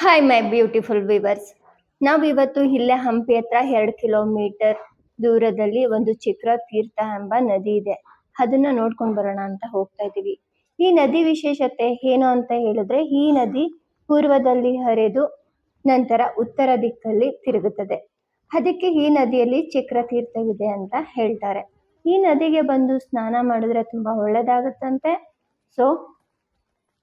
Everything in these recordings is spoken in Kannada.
ಹಾಯ್ ಮೈ ಬ್ಯೂಟಿಫುಲ್ ವಿವರ್ಸ್ ನಾವು ಇವತ್ತು ಇಲ್ಲೇ ಹಂಪಿ ಹತ್ರ ಎರಡು ಕಿಲೋಮೀಟರ್ ದೂರದಲ್ಲಿ ಒಂದು ಚಿತ್ರ ತೀರ್ಥ ಎಂಬ ನದಿ ಇದೆ. ಅದನ್ನ ನೋಡ್ಕೊಂಡು ಬರೋಣ ಅಂತ ಹೋಗ್ತಾ ಇದೀವಿ ಈ ನದಿ ವಿಶೇಷತೆ ಏನು ಅಂತ ಹೇಳಿದ್ರೆ, ಈ ನದಿ ಪೂರ್ವದಲ್ಲಿ ಹರಿದು ನಂತರ ಉತ್ತರ ದಿಕ್ಕಲ್ಲಿ ತಿರುಗುತ್ತದೆ. ಅದಕ್ಕೆ ಈ ನದಿಯಲ್ಲಿ ಚಕ್ರ ತೀರ್ಥವಿದೆ ಅಂತ ಹೇಳ್ತಾರೆ. ಈ ನದಿಗೆ ಬಂದು ಸ್ನಾನ ಮಾಡಿದ್ರೆ ತುಂಬಾ ಒಳ್ಳೇದಾಗುತ್ತಂತೆ. ಸೊ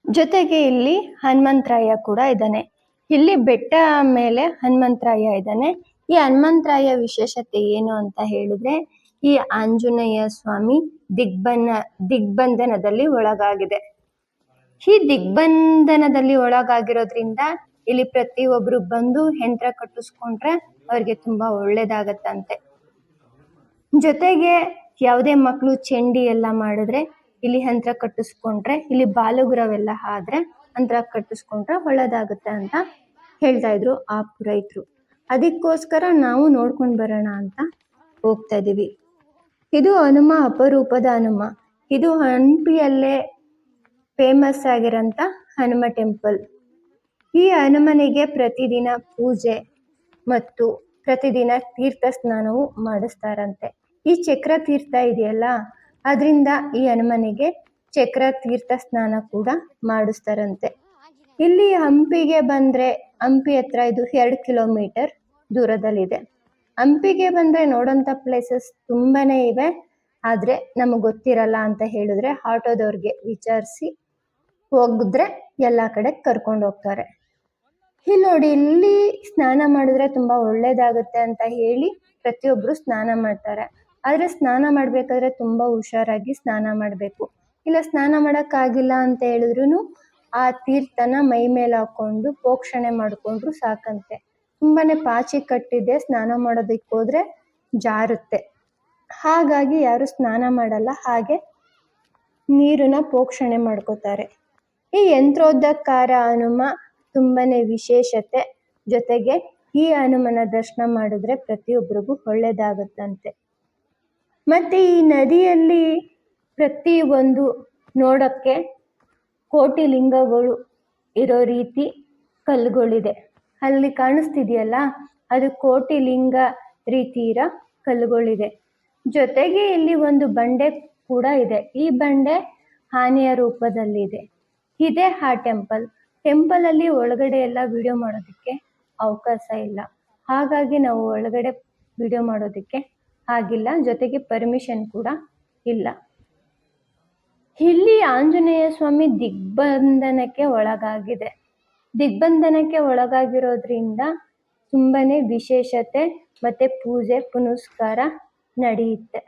ಜೊತೆಗೆ ಇಲ್ಲಿ ಹನುಮಂತರಾಯ ಕೂಡ ಇದ್ದಾನೆ. ಇಲ್ಲಿ ಬೆಟ್ಟ ಮೇಲೆ ಹನುಮಂತರಾಯ ಇದ್ದಾನೆ. ಈ ಹನುಮಂತರಾಯ ವಿಶೇಷತೆ ಏನು ಅಂತ ಹೇಳಿದ್ರೆ, ಈ ಆಂಜನೇಯ ಸ್ವಾಮಿ ದಿಗ್ಬನ್ನ, ದಿಗ್ಬಂಧನದಲ್ಲಿ ಒಳಗಾಗಿದೆ. ಈ ದಿಗ್ಬಂಧನದಲ್ಲಿ ಒಳಗಾಗಿರೋದ್ರಿಂದ ಇಲ್ಲಿ ಪ್ರತಿಯೊಬ್ರು ಬಂದು ಯಂತ್ರ ಕಟ್ಟಿಸ್ಕೊಂಡ್ರೆ ಅವ್ರಿಗೆ ತುಂಬಾ ಒಳ್ಳೇದಾಗತ್ತಂತೆ. ಜೊತೆಗೆ ಯಾವುದೇ ಮಕ್ಕಳು ಚೆಂಡಿ ಎಲ್ಲ ಮಾಡಿದ್ರೆ ಇಲ್ಲಿ ಯಂತ್ರ ಕಟ್ಟಿಸ್ಕೊಂಡ್ರೆ, ಇಲ್ಲಿ ಬಾಲುಗುರವೆಲ್ಲ ಆದ್ರೆ ಯಂತ್ರ ಕಟ್ಟಿಸ್ಕೊಂಡ್ರೆ ಒಳ್ಳೇದಾಗುತ್ತೆ ಅಂತ ಹೇಳ್ತಾ ಇದ್ರು ಆ ರೈತರು ಅದಕ್ಕೋಸ್ಕರ ನಾವು ನೋಡ್ಕೊಂಡು ಬರೋಣ ಅಂತ ಹೋಗ್ತಾ ಇದೀವಿ. ಇದು ಹನುಮ ಅಪರೂಪದ ಹನುಮ. ಇದು ಹಂಪಿಯಲ್ಲೇ ಫೇಮಸ್ ಆಗಿರೋಂಥ ಹನುಮ ಟೆಂಪಲ್ ಈ ಹನುಮನಿಗೆ ಪ್ರತಿದಿನ ಪೂಜೆ ಮತ್ತು ಪ್ರತಿದಿನ ತೀರ್ಥ ಸ್ನಾನವು ಮಾಡಿಸ್ತಾರಂತೆ. ಈ ಚಕ್ರ ತೀರ್ಥ ಇದೆಯಲ್ಲ, ಅದರಿಂದ ಈ ಹನುಮನಿಗೆ ಚಕ್ರ ತೀರ್ಥ ಸ್ನಾನ ಕೂಡ ಮಾಡಿಸ್ತಾರಂತೆ. ಇಲ್ಲಿ ಹಂಪಿಗೆ ಬಂದ್ರೆ, ಹಂಪಿ ಹತ್ರ ಇದು ಎರಡು ಕಿಲೋಮೀಟರ್ ದೂರದಲ್ಲಿದೆ. ಹಂಪಿಗೆ ಬಂದ್ರೆ ನೋಡೋಂಥ ಪ್ಲೇಸಸ್ ತುಂಬಾ ಇವೆ. ಆದರೆ ನಮಗೆ ಗೊತ್ತಿರಲ್ಲ ಅಂತ ಹೇಳಿದ್ರೆ ಆಟೋದವ್ರಿಗೆ ವಿಚಾರಿಸಿ ಹೋಗಿದ್ರೆ ಎಲ್ಲ ಕಡೆ ಕರ್ಕೊಂಡು ಹೋಗ್ತಾರೆ. ಇಲ್ಲಿ ನೋಡಿ, ಇಲ್ಲಿ ಸ್ನಾನ ಮಾಡಿದ್ರೆ ತುಂಬಾ ಒಳ್ಳೇದಾಗುತ್ತೆ ಅಂತ ಹೇಳಿ ಪ್ರತಿಯೊಬ್ಬರು ಸ್ನಾನ ಮಾಡ್ತಾರೆ. ಆದರೆ ಸ್ನಾನ ಮಾಡಬೇಕಾದ್ರೆ ತುಂಬಾ ಹುಷಾರಾಗಿ ಸ್ನಾನ ಮಾಡಬೇಕು. ಇಲ್ಲ ಸ್ನಾನ ಮಾಡೋಕ್ಕಾಗಿಲ್ಲ ಅಂತ ಹೇಳಿದ್ರು ಆ ತೀರ್ಥನ ಮೈ ಮೇಲೆ ಹಾಕೊಂಡು ಪೋಕ್ಷಣೆ ಮಾಡ್ಕೊಂಡ್ರು ಸಾಕಂತೆ. ತುಂಬಾನೇ ಪಾಚಿ ಕಟ್ಟಿದೆ, ಸ್ನಾನ ಮಾಡೋದಕ್ಕೆ ಹೋದ್ರೆ ಜಾರುತ್ತೆ. ಹಾಗಾಗಿ ಯಾರು ಸ್ನಾನ ಮಾಡಲ್ಲ, ಹಾಗೆ ನೀರನ್ನ ಪೋಕ್ಷಣೆ ಮಾಡ್ಕೋತಾರೆ. ಈ ಯಂತ್ರೋದ್ಧಕಾರ ಹನುಮ ತುಂಬಾನೇ ವಿಶೇಷತೆ. ಜೊತೆಗೆ ಈ ಹನುಮನ ದರ್ಶನ ಮಾಡಿದ್ರೆ ಪ್ರತಿಯೊಬ್ಬರಿಗೂ ಒಳ್ಳೇದಾಗುತ್ತಂತೆ. ಮತ್ತೆ ಈ ನದಿಯಲ್ಲಿ ಪ್ರತಿ ಒಂದು ನೋಡಕ್ಕೆ ಕೋಟಿ ಲಿಂಗಗಳು ಇರೋ ರೀತಿ ಕಲ್ಲುಗಳಿದೆ. ಅಲ್ಲಿ ಕಾಣಿಸ್ತಿದೆಯಲ್ಲ, ಅದು ಕೋಟಿ ಲಿಂಗ ರೀತಿ ಇರೋ ಕಲ್ಲುಗಳಿದೆ. ಜೊತೆಗೆ ಇಲ್ಲಿ ಒಂದು ಬಂಡೆ ಕೂಡ ಇದೆ. ಈ ಬಂಡೆ ಆನೆಯ ರೂಪದಲ್ಲಿದೆ. ಇದೆ ಆ ಟೆಂಪಲ್. ಟೆಂಪಲ್ ಅಲ್ಲಿ ಒಳಗಡೆ ಎಲ್ಲ ವಿಡಿಯೋ ಮಾಡೋದಕ್ಕೆ ಅವಕಾಶ ಇಲ್ಲ. ಹಾಗಾಗಿ ನಾವು ಒಳಗಡೆ ವಿಡಿಯೋ ಮಾಡೋದಕ್ಕೆ ಆಗಿಲ್ಲ. ಜೊತೆಗೆ ಪರ್ಮಿಷನ್ ಕೂಡ ಇಲ್ಲ. ಇಲ್ಲಿ ಆಂಜನೇಯ ಸ್ವಾಮಿ ದಿಗ್ಬಂಧನಕ್ಕೆ ಒಳಗಾಗಿದೆ. ದಿಗ್ಬಂಧನಕ್ಕೆ ಒಳಗಾಗಿರೋದ್ರಿಂದ ತುಂಬಾನೇ ವಿಶೇಷತೆ ಮತ್ತೆ ಪೂಜೆ, ಪುನಸ್ಕಾರ ನಡೆಯುತ್ತೆ.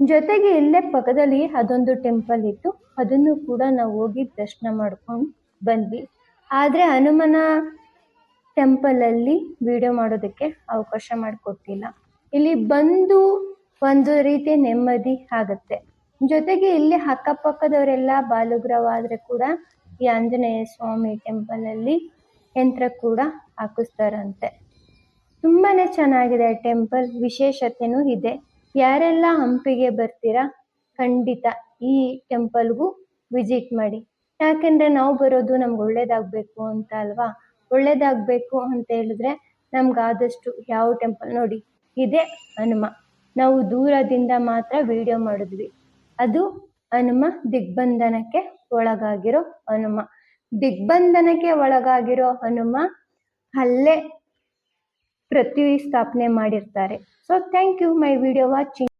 ಜೊತೆಗೆ ಇಲ್ಲೇ ಪಕ್ಕದಲ್ಲಿ ಅದೊಂದು ಟೆಂಪಲ್ ಇತ್ತು. ಅದನ್ನು ಕೂಡ ನಾವು ಹೋಗಿ ದರ್ಶನ ಮಾಡ್ಕೊಂಡು ಬಂದ್ವಿ. ಆದರೆ ಹನುಮನ ಟೆಂಪಲ್ ಅಲ್ಲಿ ವಿಡಿಯೋ ಮಾಡೋದಕ್ಕೆ ಅವಕಾಶ ಮಾಡಿಕೊಟ್ಟಿಲ್ಲ. ಇಲ್ಲಿ ಬಂದು ಒಂದು ರೀತಿ ನೆಮ್ಮದಿ ಆಗುತ್ತೆ. ಜೊತೆಗೆ ಇಲ್ಲಿ ಅಕ್ಕಪಕ್ಕದವರೆಲ್ಲ ಬಾಲುಗ್ರವಾದ್ರೆ ಕೂಡ ಈ ಆಂಜನೇಯ ಸ್ವಾಮಿ ಟೆಂಪಲ್ ಅಲ್ಲಿ ಯಂತ್ರ ಕೂಡ ಹಾಕಿಸ್ತಾರಂತೆ. ತುಂಬಾನೇ ಚೆನ್ನಾಗಿದೆ ಟೆಂಪಲ್, ವಿಶೇಷತೆನೂ ಇದೆ. ಯಾರೆಲ್ಲ ಹಂಪಿಗೆ ಬರ್ತೀರಾ, ಖಂಡಿತ ಈ ಟೆಂಪಲ್ಗೂ ವಿಸಿಟ್ ಮಾಡಿ. ಯಾಕೆಂದ್ರೆ ನಾವು ಬರೋದು ನಮ್ಗೆ ಒಳ್ಳೇದಾಗ್ಬೇಕು ಅಂತ ಅಲ್ವಾ? ಒಳ್ಳೇದಾಗ್ಬೇಕು ಅಂತ ಹೇಳಿದ್ರೆ ನಮ್ಗಾದಷ್ಟು ಯಾವ ಟೆಂಪಲ್ ನೋಡಿ, ಇದೆ ಹನುಮ ನಾವು ದೂರದಿಂದ ಮಾತ್ರ ವಿಡಿಯೋ ಮಾಡಿದ್ವಿ. ಅದು ಹನುಮ ದಿಗ್ಬಂಧನಕ್ಕೆ ಒಳಗಾಗಿರೋ ಹನುಮ. ದಿಗ್ಬಂಧನಕ್ಕೆ ಒಳಗಾಗಿರೋ ಹನುಮ ಅಲ್ಲೇ ಪ್ರತಿಷ್ಠಾಪನೆ ಮಾಡಿರ್ತಾರೆ. So thank you my video watching